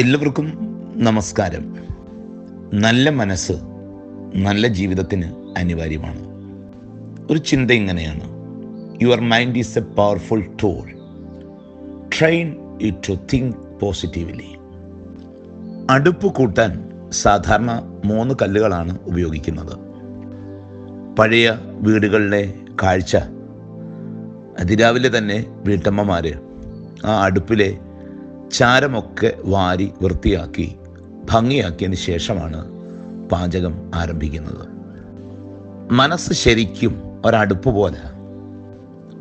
എല്ലാവർക്കും നമസ്കാരം. നല്ല മനസ്സ് നല്ല ജീവിതത്തിന് അനിവാര്യമാണ്. ഒരു ചിന്ത ഇങ്ങനെയാണ്. Your mind is a powerful tool train it to think positively അടുപ്പ് കൂട്ടാൻ സാധാരണ മൂന്ന് കല്ലുകളാണ് ഉപയോഗിക്കുന്നത്. പഴയ വീടുകളിലെ കാഴ്ച. അതിരാവിലെ തന്നെ വീട്ടമ്മമാർ ആ അടുപ്പിലെ ചാരമൊക്കെ വാരി വൃത്തിയാക്കി ഭംഗിയാക്കിയതിന് ശേഷമാണ് പാചകം ആരംഭിക്കുന്നത്. മനസ്സ് ശരിക്കും ഒരടുപ്പ് പോലെ.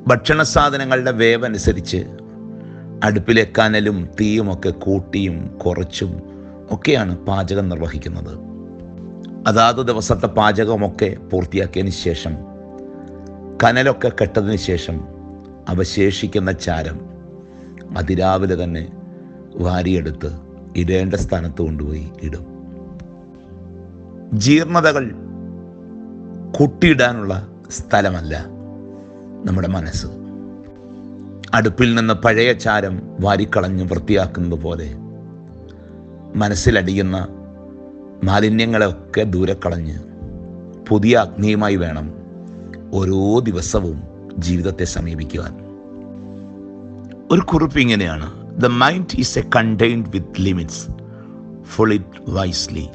ഭക്ഷണ സാധനങ്ങളുടെ വേവനുസരിച്ച് അടുപ്പിലെ കനലും തീയുമൊക്കെ കൂട്ടിയും കുറച്ചും ഒക്കെയാണ് പാചകം നിർവഹിക്കുന്നത്. അതാത് ദിവസത്തെ പാചകമൊക്കെ പൂർത്തിയാക്കിയതിന് ശേഷം കനലൊക്കെ കെട്ടതിന് ശേഷം അവശേഷിക്കുന്ന ചാരം അതിരാവിലെ തന്നെ വാരിയെടുത്ത് ഇടേണ്ട സ്ഥാനത്ത് കൊണ്ടുപോയി ഇടും. ജീർണതകൾ കുട്ടിയിടാനുള്ള സ്ഥലമല്ല നമ്മുടെ മനസ്സ്. അടുപ്പിൽ നിന്ന് പഴയ ചാരം വാരിക്കളഞ്ഞ് വൃത്തിയാക്കുന്നത് പോലെ മനസ്സിലടിയുന്ന മാലിന്യങ്ങളെയൊക്കെ ദൂരെ കളഞ്ഞ് പുതിയ അഗ്നിയുമായി വേണം ഓരോ ദിവസവും ജീവിതത്തെ സമീപിക്കുവാൻ. ഒരു കുറിപ്പ് ഇങ്ങനെയാണ്. The mind is a contained with limits full it wisely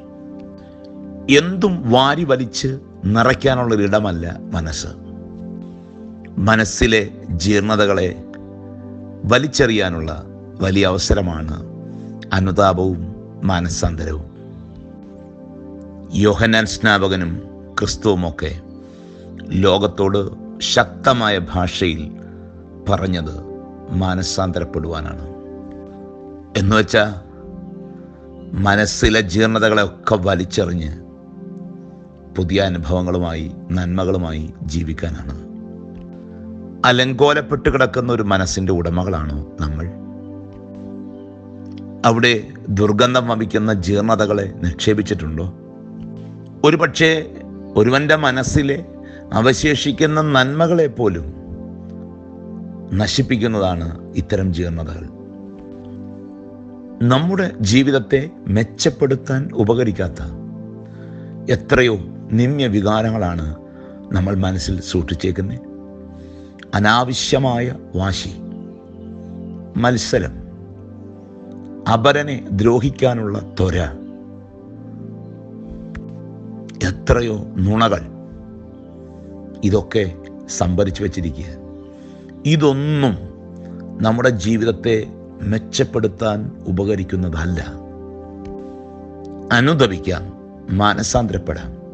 എന്തും വാരി വലിച്ച് നിറയ്ക്കാനുള്ളൊരിടമല്ല മനസ്സ്. മനസ്സിലെ ജീർണതകളെ വലിച്ചെറിയാനുള്ള വലിയ അവസരമാണ് അനുതാപവും മാനസാന്തരവും. യോഹനാൻ സ്നാപകനും ക്രിസ്തുവുമൊക്കെ ലോകത്തോട് ശക്തമായ ഭാഷയിൽ പറഞ്ഞത് മാനസാന്തരപ്പെടുവാനാണ്. എന്നുവെച്ചാൽ മനസ്സിലെ ജീർണതകളെയൊക്കെ വലിച്ചെറിഞ്ഞ് പുതിയ അനുഭവങ്ങളുമായി നന്മകളുമായി ജീവിക്കാനാണ്. അലങ്കോലപ്പെട്ട് കിടക്കുന്ന ഒരു മനസ്സിന്റെ ഉടമകളാണോ നമ്മൾ? അവിടെ ദുർഗന്ധം വമിക്കുന്ന ജീർണതകളെ നിക്ഷേപിച്ചിട്ടുണ്ടോ? ഒരു പക്ഷേ ഒരുവന്റെ മനസ്സിലെ അവശേഷിക്കുന്ന നന്മകളെ പോലും നശിപ്പിക്കുന്നതാണ് ഇത്തരം ജീർണതകൾ. നമ്മുടെ ജീവിതത്തെ മെച്ചപ്പെടുത്താൻ ഉപകരിക്കാത്ത എത്രയോ നിമ്യ വികാരങ്ങളാണ് നമ്മൾ മനസ്സിൽ സൂക്ഷിച്ചേക്കുന്നത് അനാവശ്യമായ വാശി മത്സരം അപരനെ ദ്രോഹിക്കാനുള്ള ത്വര എത്രയോ നുണകൾ ഇതൊക്കെ സംഭരിച്ചു വച്ചിരിക്കുക ഇതൊന്നും നമ്മുടെ ജീവിതത്തെ മെച്ചപ്പെടുത്താൻ ഉപകരിക്കുന്നതല്ല. അനുദപിക്കാം മാനസാന്തരപ്പെടാം.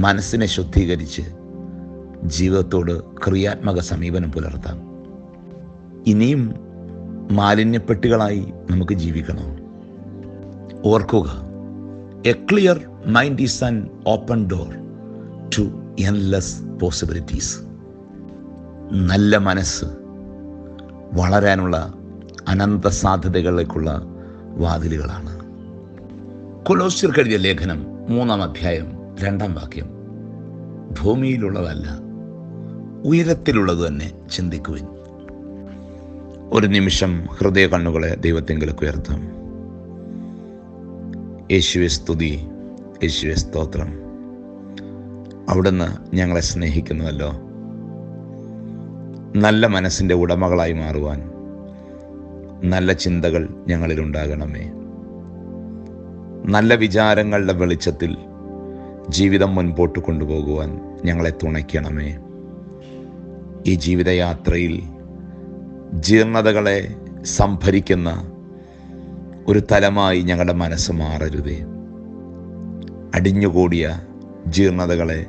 മനസ്സിനെ ശുദ്ധീകരിച്ച് ജീവിതത്തോട് ക്രിയാത്മക സമീപനം പുലർത്താം. ഇനിയും മാലിന്യപ്പെട്ടികളായി നമുക്ക് ജീവിക്കണോ. ഓർക്കുക a clear mind is an open door to endless possibilities നല്ല മനസ്സ് വളരാനുള്ള അനന്ത സാധ്യതകളിലേക്കുള്ള വാതിലുകളാണ്. കൊലോസ്യർ കഴിഞ്ഞ ലേഖനം മൂന്നാം അധ്യായം രണ്ടാം വാക്യം. ഭൂമിയിലുള്ളതല്ല ഉയരത്തിലുള്ളത് തന്നെ ചിന്തിക്കുവിൻ. ഒരു നിമിഷം ഹൃദയ കണ്ണുകളെ ദൈവത്തെങ്കിലേക്ക് ഉയർത്താം. യേശുവെ സ്തുതി. യേശുവെ സ്തോത്രം. അവിടുന്ന് ഞങ്ങളെ സ്നേഹിക്കുന്നുവല്ലോ നല്ല മനസ്സിന്റെ ഉടമകളായി മാറുവാൻ നല്ല ചിന്തകൾ ഞങ്ങളിൽ ഉണ്ടാകണമേ നല്ല വിചാരങ്ങളുടെ വെളിച്ചത്തിൽ ജീവിതം മുൻപോട്ട് കൊണ്ടുപോകുവാൻ ഞങ്ങളെ തുണയ്ക്കണമേ. ഈ ജീവിതയാത്രയിൽ ജീർണതകളെ സംഭരിക്കുന്ന ഒരു തലമായി ഞങ്ങളുടെ മനസ്സ് മാറരുതേ. അടിഞ്ഞുകൂടിയ ജീർണതകളെ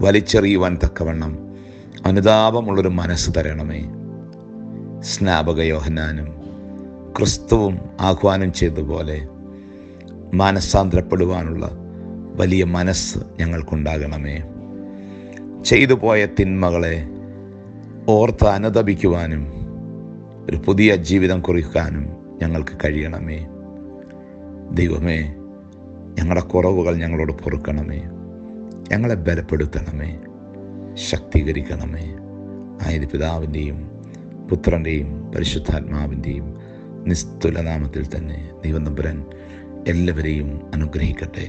വലിച്ചെറിയുവാൻ തക്കവണ്ണം അനുതാപമുള്ളൊരു മനസ്സ് തരണമേ. സ്നാപക യോഹനാനും ക്രിസ്തുവും ആഹ്വാനം ചെയ്തതുപോലെ മാനസാന്തരപ്പെടുവാനുള്ള വലിയ മനസ്സ് ഞങ്ങൾക്കുണ്ടാകണമേ. ചെയ്തു പോയ തിന്മകളെ ഓർത്ത് അനുദപിക്കുവാനും ഒരു പുതിയ ജീവിതം കുറിക്കാനും ഞങ്ങൾക്ക് കഴിയണമേ. ദൈവമേ ഞങ്ങളുടെ കുറവുകൾ ഞങ്ങളോട് പൊറുക്കണമേ. ഞങ്ങളെ ബലപ്പെടുത്തണമേ. ശക്തീകരിക്കണമേ. ആയത് പിതാവിന്റെയും പുത്രന്റെയും പരിശുദ്ധാത്മാവിന്റെയും നിസ്തുല നാമത്തിൽ തന്നെ ദൈവം തമ്പുരാൻ എല്ലാവരെയും അനുഗ്രഹിക്കട്ടെ.